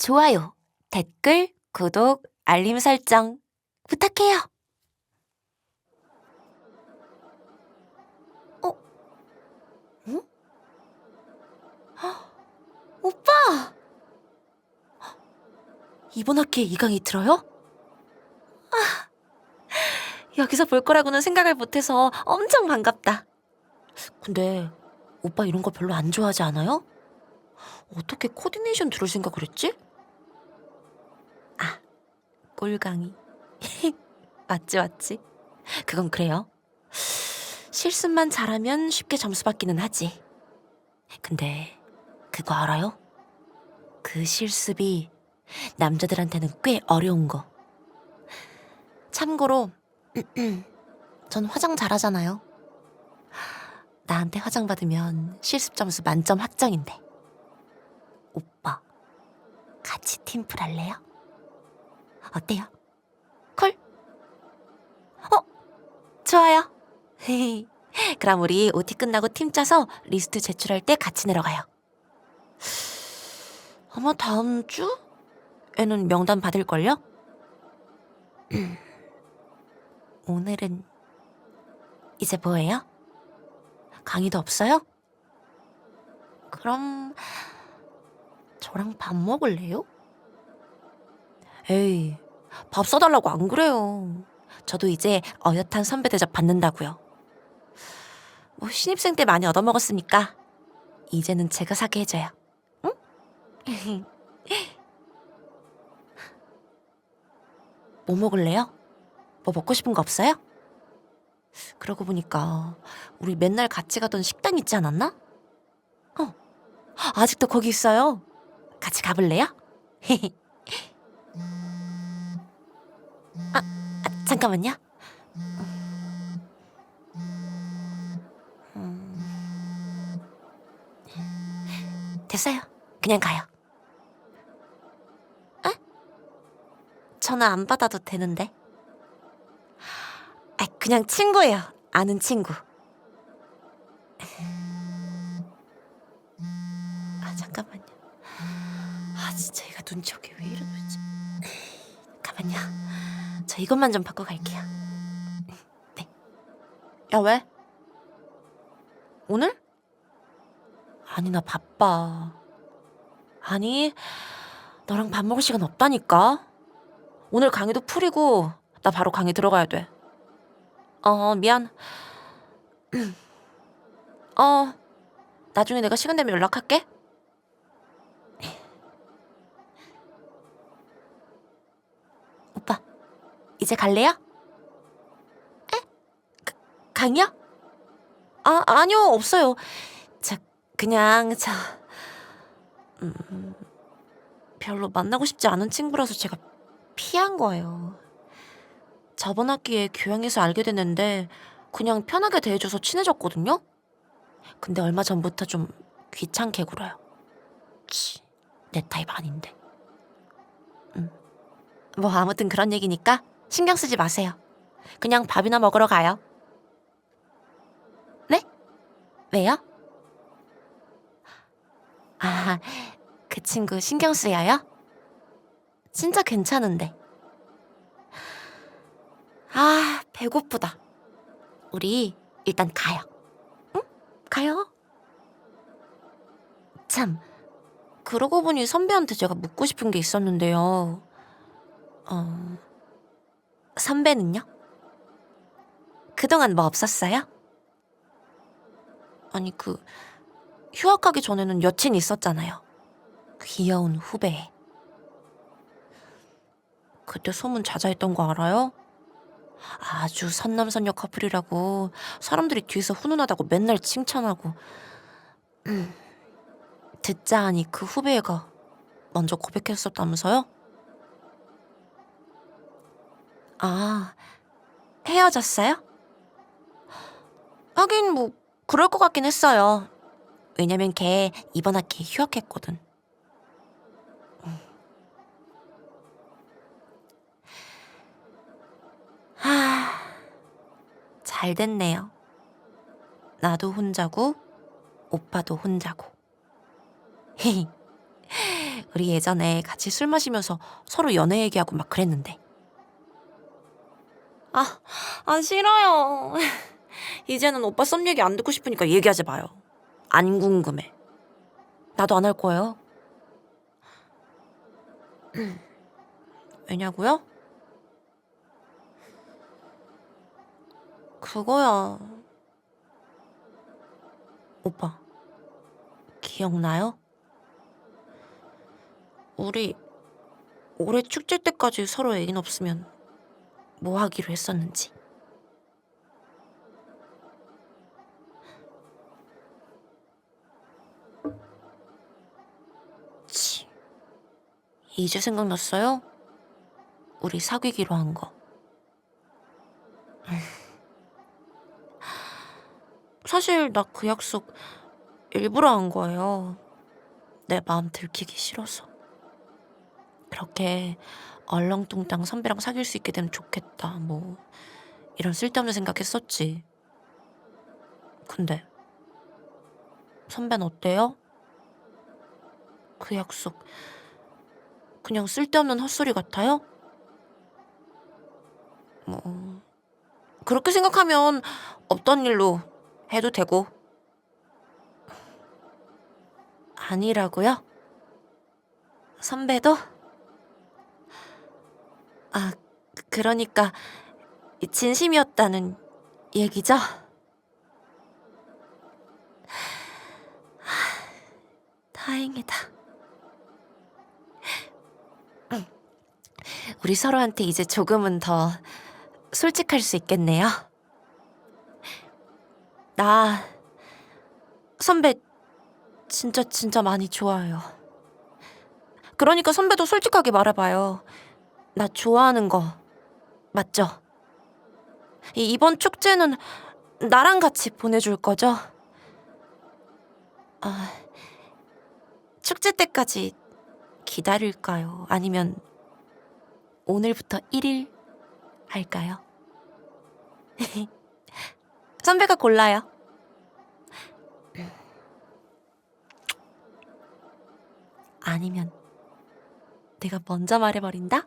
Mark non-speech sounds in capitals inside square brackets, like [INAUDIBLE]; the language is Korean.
좋아요, 댓글, 구독, 알림 설정 부탁해요. 어? 응? 헉, 오빠! 헉, 이번 학기에 이 강의 들어요? 아, 여기서 볼 거라고는 생각을 못해서 엄청 반갑다. 근데 오빠 이런 거 별로 안 좋아하지 않아요? 어떻게 코디네이션 들을 생각을 했지? 아, 꼴강이. [LAUGHS] 맞지, 맞지. 그건 그래요. 실습만 잘하면 쉽게 점수 받기는 하지. 근데 그거 알아요? 그 실습이 남자들한테는 꽤 어려운 거. 참고로 [CLEARS THROAT] 전 화장 잘하잖아요. 나한테 화장 받으면 실습 점수 만점 확정인데. 오빠, 같이 팀플 할래요? 어때요? 콜? 어, 좋아요. [LAUGHS] 그럼 우리 OT 끝나고 팀 짜서 리스트 제출할 때 같이 내려가요. 아마 다음 주 에는 명단 받을걸요? [CLEARS THROAT] 오늘은 이제 뭐예요? 강의도 없어요? 그럼 저랑 밥 먹을래요? 에이, 밥 사달라고 안 그래요. 저도 이제 어엿한 선배 대접 받는다고요. 뭐 신입생 때 많이 얻어먹었으니까 이제는 제가 사게 해줘요. 응? [LAUGHS] 뭐 먹을래요? 뭐 먹고 싶은 거 없어요? 그러고 보니까 우리 맨날 같이 가던 식당 있지 않았나? 어, 아직도 거기 있어요. 같이 가볼래요? [LAUGHS] 아, 아, 잠깐만요. 음, 됐어요. 그냥 가요. 에? 전화 안 받아도 되는데. 아, 그냥 친구예요. 아는 친구. 아, 잠깐만요. 아, 진짜 얘가 눈치 없게 왜 이러는지. 잠깐만요. 저 이것만 좀 받고 갈게요. 네. 야, 왜? 오늘? 아니, 나 바빠. 아니, 너랑 밥 먹을 시간 없다니까. 오늘 강의도 풀이고, 나 바로 강의 들어가야 돼. 어, 미안. [CLEARS THROAT] 어, 나중에 내가 시간 되면 연락할게. 오빠, 이제 갈래요? 에? 가, 강이요? 아, 아니요, 없어요. 저, 그냥, 저, 음, 별로 만나고 싶지 않은 친구라서 제가 피한 거예요. 저번 학기에 교양에서 알게 됐는데 그냥 편하게 대해줘서 친해졌거든요? 근데 얼마 전부터 좀 귀찮게 굴어요. 치, 내 타입 아닌데. 음. 뭐 아무튼 그런 얘기니까 신경 쓰지 마세요. 그냥 밥이나 먹으러 가요. 네? 왜요? 아, 그 친구 신경 쓰여요? 진짜 괜찮은데. 아, 배고프다. 우리 일단 가요. 응? 가요. 참, 그러고 보니 선배한테 제가 묻고 싶은 게 있었는데요. 어, 선배는요? 그동안 뭐 없었어요? 아니, 그, 휴학 하기 전에는 여친 있었잖아요. 귀여운 후배. 그때 소문 자자했던 거 알아요? 아주 선남선녀 커플이라고 사람들이 뒤에서 훈훈하다고 맨날 칭찬하고 음, 듣자 하니 그 후배가 먼저 고백했었다면서요? 아, 헤어졌어요? 하긴 뭐 그럴 것 같긴 했어요. 왜냐면 걔 이번 학기에 휴학했거든. 하, 잘 됐네요. 나도 혼자고, 오빠도 혼자고. [LAUGHS] 우리 예전에 같이 술 마시면서 서로 연애 얘기하고 막 그랬는데. 아, 아 싫어요. [LAUGHS] 이제는 오빠 썸 얘기 안 듣고 싶으니까 얘기하지 마요. 안 궁금해. 나도 안 할 거예요. [CLEARS THROAT] 왜냐고요? 그거야. 오빠, 기억나요? 우리 올해 축제 때까지 서로 애인 없으면 뭐 하기로 했었는지. 치, 이제 생각났어요? 우리 사귀기로 한 거. 사실 나 그 약속 일부러 한 거예요. 내 마음 들키기 싫어서. 그렇게 얼렁뚱땅 선배랑 사귈 수 있게 되면 좋겠다. 뭐 이런 쓸데없는 생각했었지. 근데 선배는 어때요? 그 약속 그냥 쓸데없는 헛소리 같아요? 뭐 그렇게 생각하면 없던 일로 해도 되고 아니라고요? 선배도? 아, 그러니까 진심이었다는 얘기죠? 다행이다. 우리 서로한테 이제 조금은 더 솔직할 수 있겠네요. 나 선배 진짜 진짜 많이 좋아해요. 그러니까 선배도 솔직하게 말해봐요. 나 좋아하는 거 맞죠? 이- 이번 축제는 나랑 같이 보내줄 거죠? 아, 축제 때까지 기다릴까요? 아니면 오늘부터 1일 할까요? [LAUGHS] 선배가 골라요. 아니면 내가 먼저 말해버린다?